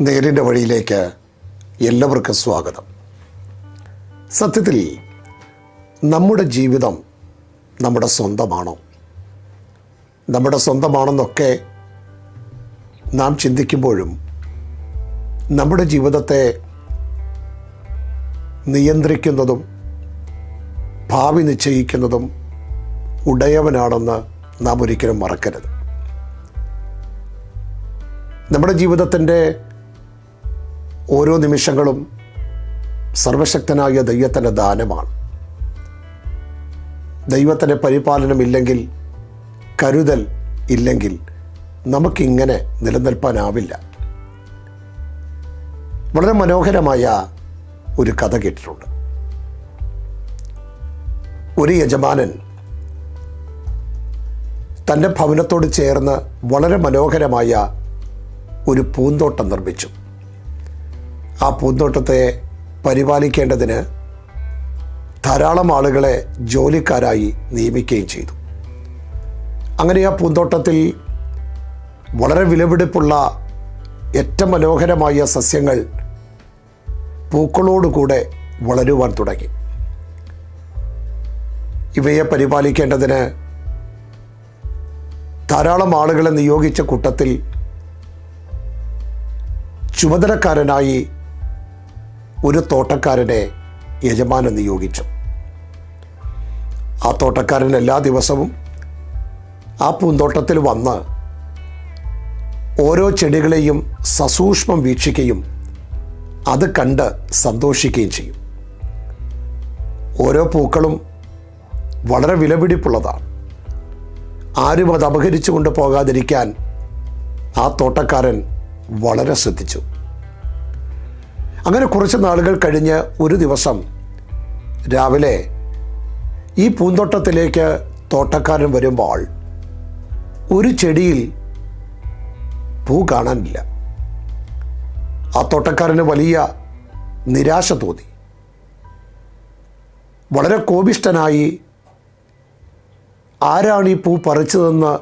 നേരിന്റെ വഴിയിലേക്ക് എല്ലാവർക്കും സ്വാഗതം. സത്യത്തിൽ നമ്മുടെ ജീവിതം നമ്മുടെ സ്വന്തമാണോ? നമ്മുടെ സ്വന്തമാണെന്നൊക്കെ നാം ചിന്തിക്കുമ്പോഴും നമ്മുടെ ജീവിതത്തെ നിയന്ത്രിക്കുന്നതും ഭാവി നിശ്ചയിക്കുന്നതും ഉടയവനാണെന്ന് നാം ഒരിക്കലും മറക്കരുത്. നമ്മുടെ ജീവിതത്തിന്റെ ഓരോ നിമിഷങ്ങളും സർവശക്തനായ ദൈവത്തിന്റെ ദാനമാണ്. ദൈവത്തിന്റെ പരിപാലനമില്ലെങ്കിൽ കരുതൽ ഇല്ലെങ്കിൽ നമുക്കിങ്ങനെ നിലനിൽപ്പാനാവില്ല. വളരെ മനോഹരമായ ഒരു കഥ കേട്ടിട്ടുണ്ട്. ഒരു യജമാനൻ തന്റെ ഭവനത്തോട് ചേർന്ന് വളരെ മനോഹരമായ ഒരു പൂന്തോട്ടം നിർമ്മിച്ചു. ആ പൂന്തോട്ടത്തെ പരിപാലിക്കേണ്ടതിന് ധാരാളം ആളുകളെ ജോലിക്കാരായി നിയമിക്കുകയും ചെയ്തു. അങ്ങനെ ആ പൂന്തോട്ടത്തിൽ വളരെ വിലപിടിപ്പുള്ള ഏറ്റവും മനോഹരമായ സസ്യങ്ങൾ പൂക്കളോടുകൂടെ വളരുവാൻ തുടങ്ങി. ഇവയെ പരിപാലിക്കേണ്ടതിന് ധാരാളം ആളുകളെ നിയോഗിച്ച കൂട്ടത്തിൽ ചുമതലക്കാരനായി ഒരു തോട്ടക്കാരനെ യജമാനൻ നിയോഗിച്ചു. ആ തോട്ടക്കാരൻ എല്ലാ ദിവസവും ആ പൂന്തോട്ടത്തിൽ വന്ന് ഓരോ ചെടികളെയും സസൂക്ഷ്മം വീക്ഷിക്കുകയും അത് കണ്ട് സന്തോഷിക്കുകയും ചെയ്യും. ഓരോ പൂക്കളും വളരെ വിലപിടിപ്പുള്ളതാണ്. ആരും അത് അപഹരിച്ചു കൊണ്ടുപോകാതിരിക്കാൻ ആ തോട്ടക്കാരൻ വളരെ ശ്രദ്ധിച്ചു. അങ്ങനെ കുറച്ച് നാളുകൾ കഴിഞ്ഞ് ഒരു ദിവസം രാവിലെ ഈ പൂന്തോട്ടത്തിലേക്ക് തോട്ടക്കാരൻ വരുമ്പോൾ ഒരു ചെടിയിൽ പൂ കാണാനില്ല. ആ തോട്ടക്കാരന് വലിയ നിരാശ തോന്നി. വളരെ കോപിഷ്ടനായി ആരാണ് ഈ പൂ പറിച്ചതെന്ന്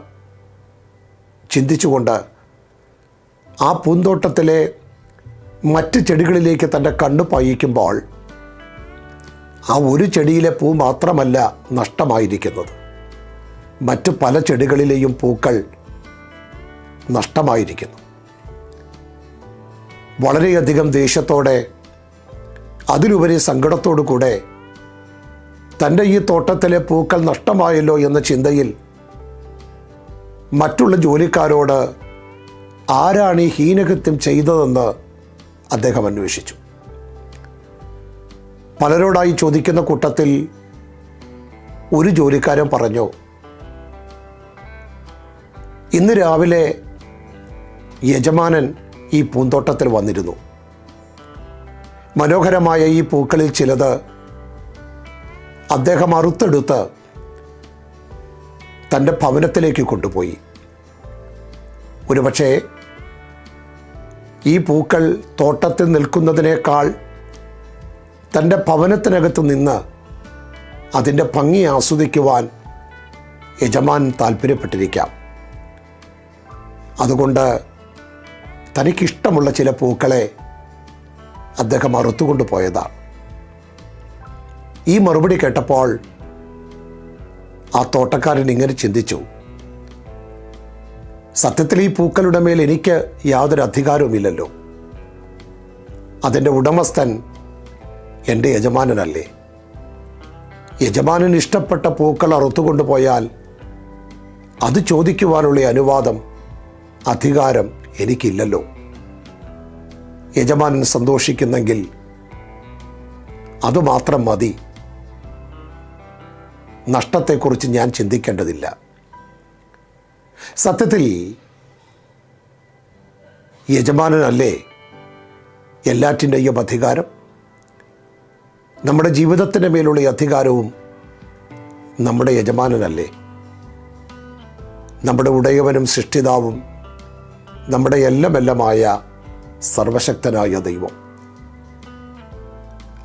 ചിന്തിച്ചുകൊണ്ട് ആ പൂന്തോട്ടത്തിലെ മറ്റ് ചെടികളിലേക്ക് തന്റെ കണ്ണ് പായിക്കുമ്പോൾ ആ ഒരു ചെടിയിലെ പൂ മാത്രമല്ല നഷ്ടമായിരിക്കുന്നത്. മറ്റ് പല ചെടികളിലെയും പൂക്കൾ നഷ്ടമായിരിക്കുന്നു. വളരെയധികം ദേഷ്യത്തോടെ അതിലുപരി സങ്കടത്തോടു കൂടെ തന്റെ ഈ തോട്ടത്തിലെ പൂക്കൾ നഷ്ടമായല്ലോ എന്ന ചിന്തയിൽ മറ്റുള്ള ജോലിക്കാരോട് ആരാണ് ഈ ഹീനകൃത്യം ചെയ്തതെന്ന് അദ്ദേഹം അന്വേഷിച്ചു. പലരോടായി ചോദിക്കുന്ന കൂട്ടത്തിൽ ഒരു ജോലിക്കാരൻ പറഞ്ഞു ഇന്ന് രാവിലെ യജമാനൻ ഈ പൂന്തോട്ടത്തിൽ വന്നിരുന്നു. മനോഹരമായ ഈ പൂക്കളിൽ ചിലത് അദ്ദേഹം അറുത്തെടുത്ത് തന്റെ ഭവനത്തിലേക്ക് കൊണ്ടുപോയി. ഒരുപക്ഷേ ഈ പൂക്കൾ തോട്ടത്തിൽ നിൽക്കുന്നതിനേക്കാൾ തന്റെ ഭവനത്തിനകത്ത് നിന്ന് അതിന്റെ ഭംഗി ആസ്വദിക്കുവാൻ യജമാൻ താല്പര്യപ്പെട്ടിരിക്കാം. അതുകൊണ്ട് തനിക്കിഷ്ടമുള്ള ചില പൂക്കളെ അദ്ദേഹം അറുത്തുകൊണ്ട് പോയതാണ്. ഈ മറുപടി കേട്ടപ്പോൾ ആ തോട്ടക്കാരൻ ഇങ്ങനെ ചിന്തിച്ചു. സത്യത്തിൽ ഈ പൂക്കളുടെ മേൽ എനിക്ക് യാതൊരു അധികാരവുമില്ലല്ലോ. അതിന്റെ ഉടമസ്ഥൻ എന്റെ യജമാനനല്ലേ. യജമാനൻ ഇഷ്ടപ്പെട്ട പൂക്കൾ അറുത്തുകൊണ്ട് പോയാൽ അത് ചോദിക്കുവാനുള്ള അനുവാദം അധികാരം എനിക്കില്ലല്ലോ. യജമാനൻ സന്തോഷിക്കുന്നെങ്കിൽ അതുമാത്രം മതി. നഷ്ടത്തെക്കുറിച്ച് ഞാൻ ചിന്തിക്കേണ്ടതില്ല. സത്യത്തിൽ യജമാനനല്ലേ എല്ലാറ്റിന്റെയും അധികാരം? നമ്മുടെ ജീവിതത്തിന്റെ മേലുള്ള അധികാരവും നമ്മുടെ യജമാനനല്ലേ? നമ്മുടെ ഉടയവനും സൃഷ്ടിതാവും നമ്മുടെ എല്ലാമെല്ലാമായ സർവശക്തനായ ദൈവം.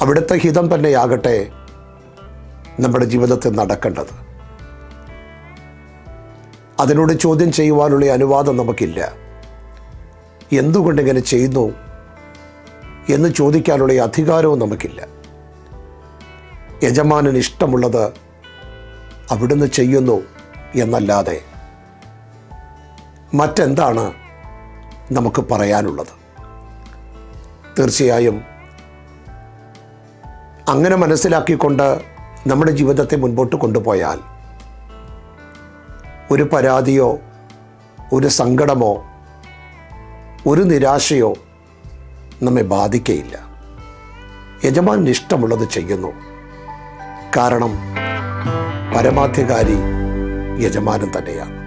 അവിടുത്തെ ഹിതം തന്നെയാകട്ടെ നമ്മുടെ ജീവിതത്തിൽ നടക്കേണ്ടത്. അതിനോട് ചോദ്യം ചെയ്യുവാനുള്ള അനുവാദം നമുക്കില്ല. എന്തുകൊണ്ടിങ്ങനെ ചെയ്യുന്നു എന്ന് ചോദിക്കാനുള്ള അധികാരവും നമുക്കില്ല. യജമാനന് ഇഷ്ടമുള്ളത് അവിടുന്ന് ചെയ്യുന്നു എന്നല്ലാതെ മറ്റെന്താണ് നമുക്ക് പറയാനുള്ളത്? തീർച്ചയായും അങ്ങനെ മനസ്സിലാക്കിക്കൊണ്ട് നമ്മുടെ ജീവിതത്തെ മുൻപോട്ട് കൊണ്ടുപോയാൽ ഒരു പരാതിയോ ഒരു സങ്കടമോ ഒരു നിരാശയോ നമ്മെ ബാധിക്കയില്ല. യജമാൻ ഇഷ്ടമുള്ളത് ചെയ്യുന്നു. കാരണം പരമാധികാരി യജമാനൻ തന്നെയാണ്.